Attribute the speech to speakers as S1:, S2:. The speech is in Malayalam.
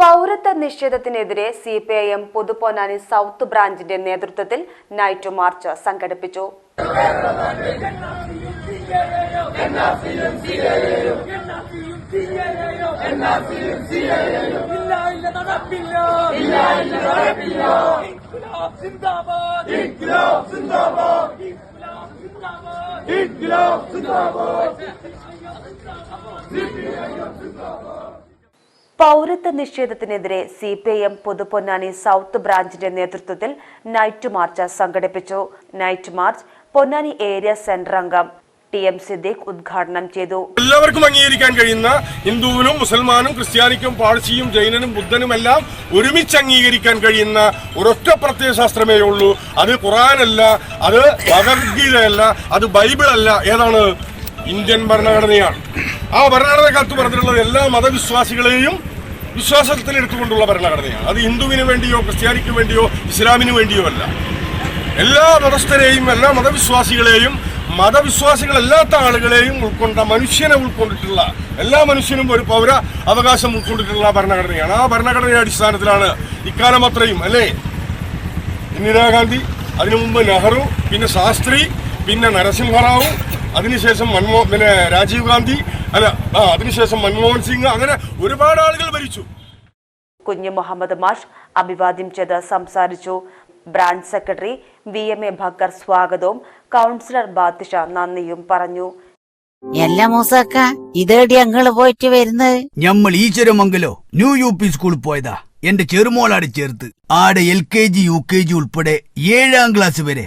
S1: പൗരത്വ നിഷേധത്തിനെതിരെ C P I M Puthuponnani south ബ്രാഞ്ചിന്റെ നേതൃത്വത്തിൽ നൈറ്റ് മാർച്ച് സംഘടിപ്പിച്ചു.
S2: ഇൻക്ലാബ് സിന്ദാബാദ് സിന്ദാബാദ് സിന്ദാബാദ്
S1: പൗരത്വ നിഷേധത്തിനെതിരെ C P I M Puthuponnani south ബ്രാഞ്ചിന്റെ നേതൃത്വത്തിൽ നൈറ്റ് മാർച്ച് സംഘടിപ്പിച്ചു. Night march Ponnani area centre അംഗം ടി എം സിദ്ദീഖ് ഉദ്ഘാടനം ചെയ്തു.
S3: എല്ലാവർക്കും അംഗീകരിക്കാൻ കഴിയുന്ന ഹിന്ദുവിനും മുസൽമാനും ക്രിസ്ത്യാനിക്കും പാഴ്സിയും ജൈനനും ബുദ്ധനും എല്ലാം ഒരുമിച്ച് അംഗീകരിക്കാൻ കഴിയുന്ന ഒരൊറ്റ പ്രത്യയശാസ്ത്രമേ ഉള്ളൂ. അത് ഖുറാനല്ല അത് ഭഗവത്ഗീതയല്ല അത് ബൈബിൾ അല്ല ഏതാണ്? ഇന്ത്യൻ ഭരണഘടനയാണ്. ആ ഭരണഘടന കാലത്ത് പറഞ്ഞിട്ടുള്ളത് എല്ലാ മതവിശ്വാസികളെയും വിശ്വാസത്തിൽ എടുത്തുകൊണ്ടുള്ള ഭരണഘടനയാണ്. അത് ഹിന്ദുവിന് വേണ്ടിയോ ക്രിസ്ത്യാനിക്ക് വേണ്ടിയോ ഇസ്ലാമിന് വേണ്ടിയോ അല്ല. എല്ലാ മതസ്ഥരെയും എല്ലാ മതവിശ്വാസികളെയും മതവിശ്വാസികളല്ലാത്ത ആളുകളെയും ഉൾക്കൊണ്ട മനുഷ്യനെ ഉൾക്കൊണ്ടിട്ടുള്ള എല്ലാ മനുഷ്യനും ഒരു പൗര അവകാശം ഉൾക്കൊണ്ടിട്ടുള്ള ഭരണഘടനയാണ്. ആ ഭരണഘടനയുടെ അടിസ്ഥാനത്തിലാണ് ഇക്കാലം അത്രയും അല്ലേ? ഇന്ദിരാഗാന്ധി അതിനു മുമ്പ് നെഹ്റു പിന്നെ ശാസ്ത്രി പിന്നെ നരസിംഹറാവു അതിനുശേഷം മൻമോ പിന്നെ രാജീവ് ഗാന്ധി അല്ല ആ അതിനുശേഷം മൻമോഹൻ സിംഗ് അങ്ങനെ ഒരുപാട് ആളുകൾ ഭരിച്ചു
S1: കുഞ്ഞു മുഹമ്മദ് മാഷ് അഭിവാദ്യം ചെയ്ത് സംസാരിച്ചു. Branch secretary V M A Bakkar സ്വാഗതവും കൗൺസിലർ ബാത്തിഷ നന്ദിയും പറഞ്ഞു.
S4: എല്ലാ മൂസക്ക ഇതേടി അങ്ങൾ പോയിട്ട് വരുന്നത്?
S5: ഞമ്മൾ ഈശ്വരമംഗലോ ന്യൂ യു പി സ്കൂളിൽ പോയതാ. എന്റെ ചെറുമോളാട് ചേർത്ത്. ആടെ L K G U K G ഉൾപ്പെടെ ഏഴാം ക്ലാസ് വരെ